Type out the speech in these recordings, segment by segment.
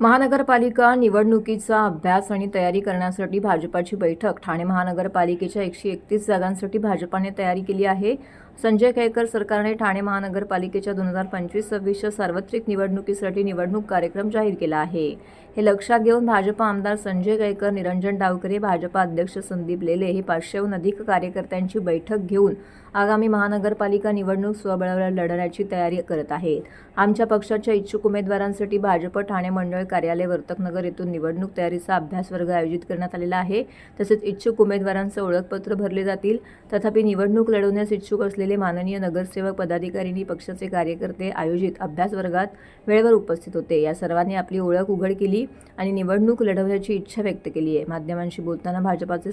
महानगरपालिका निवडणुकीचा अभ्यास आणि तयारी करण्यासाठी भाजपाची बैठक. ठाणे महानगरपालिकेच्या एकशे एकतीस जागांसाठी भाजपाने तयारी केली आहे. संजय केळकर सरकारने ठाणे महानगरपालिकेच्या दोन हजार पंचवीस सव्वीसच्या सार्वत्रिक निवडणुकीसाठी निवडणूक कार्यक्रम जाहीर केला आहे. हे लक्षात घेऊन भाजपा आमदार संजय केळकर निरंजन डावकरे भाजपा अध्यक्ष संदीप लेले हे पाचशेहून अधिक कार्यकर्त्यांची बैठक घेऊन आगामी महानगरपालिका निवडणूक स्वबळावर लढण्याची तयारी करत आहेत. आमच्या पक्षाच्या इच्छुक उमेदवारांसाठी भाजप ठाणे मंडळ कार्यालय वर्तकनगर येथून निवडणूक तयारीचा अभ्यास वर्ग आयोजित करण्यात आलेला आहे. तसेच इच्छुक उमेदवारांचं ओळखपत्र भरले जातील. तथापि निवडणूक लढवण्यास इच्छुक असलेले माननीय नगरसेवक पदाधिकारींनी पक्षाचे कार्यकर्ते आयोजित अभ्यास वर्गात वेळेवर उपस्थित होते. या सर्वांनी आपली ओळख उघड केली आणि निवडणूक लढवण्याची इच्छा व्यक्त केली आहे. माध्यमांशी बोलताना भाजपाचे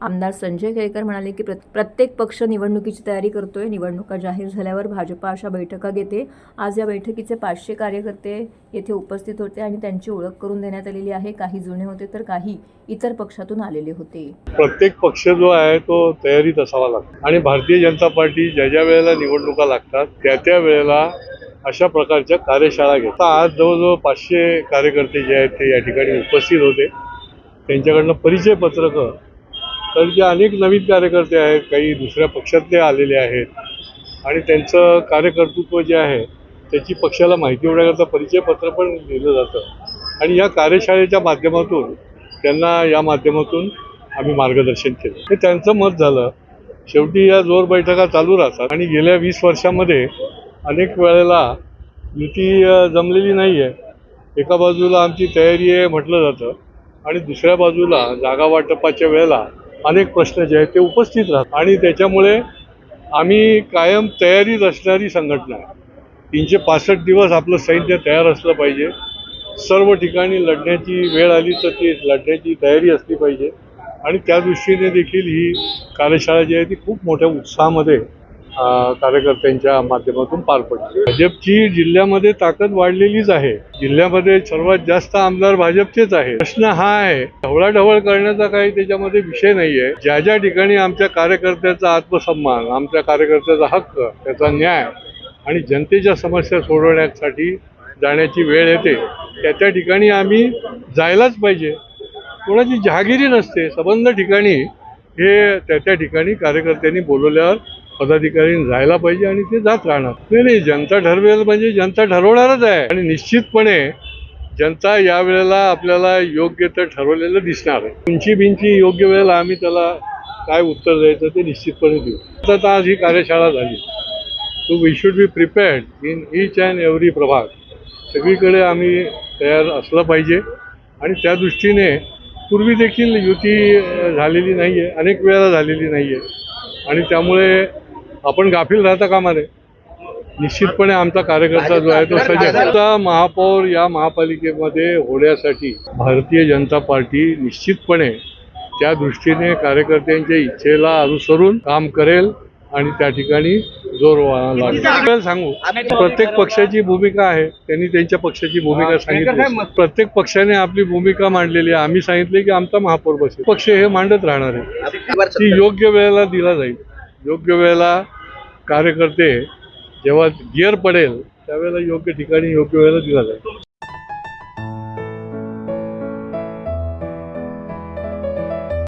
आमदार संजय केळकर म्हणाले की प्रत्येक पक्ष निवडणुकीची तयारी करतोय. निवडणुका जाहीर झाल्यावर भाजपा अशा बैठका घेते. आज या बैठकीचे पाचशे कार्यकर्ते येथे उपस्थित होते आणि त्यांची ओळख करून देण्यात आलेली आहे. काही जुने होते तर काही इतर पक्षातून आलेले होते. प्रत्येक पक्ष जो आहे तो तयारीत असावा लागतो. आणि भारतीय जनता पार्टी ज्या ज्या वेळेला निवडणुका लागतात त्या त्या वेळेला अशा प्रकारच्या कार्यशाळा घेतात. आज जवळजवळ पाचशे कार्यकर्ते जे आहेत ते या ठिकाणी उपस्थित होते. त्यांच्याकडनं परिचय पत्रकं. तर जे अनेक नवीन कार्यकर्ते आहेत काही दुसऱ्या पक्षातले आलेले आहेत आणि त्यांचं कार्यकर्तृत्व जे आहे त्याची पक्षाला माहिती होण्याकरता परिचय पत्र पण दिलं जातं. आणि या कार्यशाळेच्या माध्यमातून त्यांना या माध्यमातून आम्ही मार्गदर्शन केलं. हे त्यांचं मत झालं. शेवटी या जोर बैठका चालू राहतात. आणि गेल्या वीस वर्षामध्ये अनेक वेळेला युती जमलेली नाही आहे एका बाजूला आमची तयारी आहे म्हटलं जातं आणि दुसऱ्या बाजूला जागा वाटपाच्या वेळेला अनेक प्रश्न जे आहेत ते उपस्थित राहतात. आणि त्याच्यामुळे आम्ही कायम तयारीत असणारी संघटना आहे. तीनशे पासष्ट दिवस आपलं सैन्य तयार असलं पाहिजे. सर्व ठिकाणी लढण्याची वेळ आली तर ती लढण्याची तयारी असली पाहिजे. आणि त्या दृष्टीने देखील ही कार्यशाळा जी आहे ती खूप मोठ्या उत्साहामध्ये कार्यकर्त्यांच्या माध्यमातून पार पडली. भाजपची जिल्ह्यामध्ये ताकद वाढलेलीच आहे. जिल्ह्यामध्ये सर्वात जास्त आमदार भाजपचेच आहे प्रश्न हा आहे ढवळाढवळ करण्याचा काही त्याच्यामध्ये विषय नाहीये. ज्या ज्या ठिकाणी आमच्या कार्यकर्त्याचा आत्मसन्मान आमच्या कार्यकर्त्याचा हक्क त्याचा न्याय आणि जनतेच्या समस्या सोडवण्यासाठी जाण्याची वेळ येते त्या त्या ठिकाणी आम्ही जायलाच पाहिजे. कोणाची जहागिरी नसते. संबंध ठिकाणी हे त्या त्या ठिकाणी कार्यकर्त्यांनी बोलवल्यावर पदाधिकाऱ्यांनी जायला पाहिजे आणि ते जात राहणार. नाही नाही जनता ठरवेल म्हणजे जनता ठरवणारच आहे. आणि निश्चितपणे जनता या वेळेला आपल्याला योग्य तर ठरवलेलं दिसणार आहे. उंची बिंची योग्य वेळेला आम्ही त्याला काय उत्तर द्यायचं ते निश्चितपणे देऊ. आता आज ही कार्यशाळा झाली. So we should be prepared in each and every प्रभाग सगळीकडे आम्ही तयार असलं पाहिजे. आणि त्या दृष्टीने पूर्वी देखील युती झालेली नाही आहे अनेक वेळेला झालेली नाही आहे आणि त्यामुळे आपण गाफील राहता कामा नये निश्चितपणे आमचा कार्यकर्ता जो आहे तो सजग. आता महापौर या महापालिकेमध्ये होण्यासाठी भारतीय जनता पार्टी निश्चितपणे त्या दृष्टीने कार्यकर्त्यांच्या इच्छेला अनुसरून काम करेल. आणि त्या ठिकाणी जोर लागेल. सांगू प्रत्येक पक्षाची भूमिका आहे त्यांनी त्यांच्या पक्षाची भूमिका सांगितली. प्रत्येक पक्षाने आपली भूमिका मांडलेली आहे. आम्ही सांगितले की आमचा महापौर बसेल. पक्ष हे मांडत राहणार आहे. ती योग्य वेळेला दिला जाईल. योग्य वेळेला कार्यकर्ते जेव्हा गिअर पडेल त्यावेळेला योग्य ठिकाणी योग्य वेळेला दिला जाईल.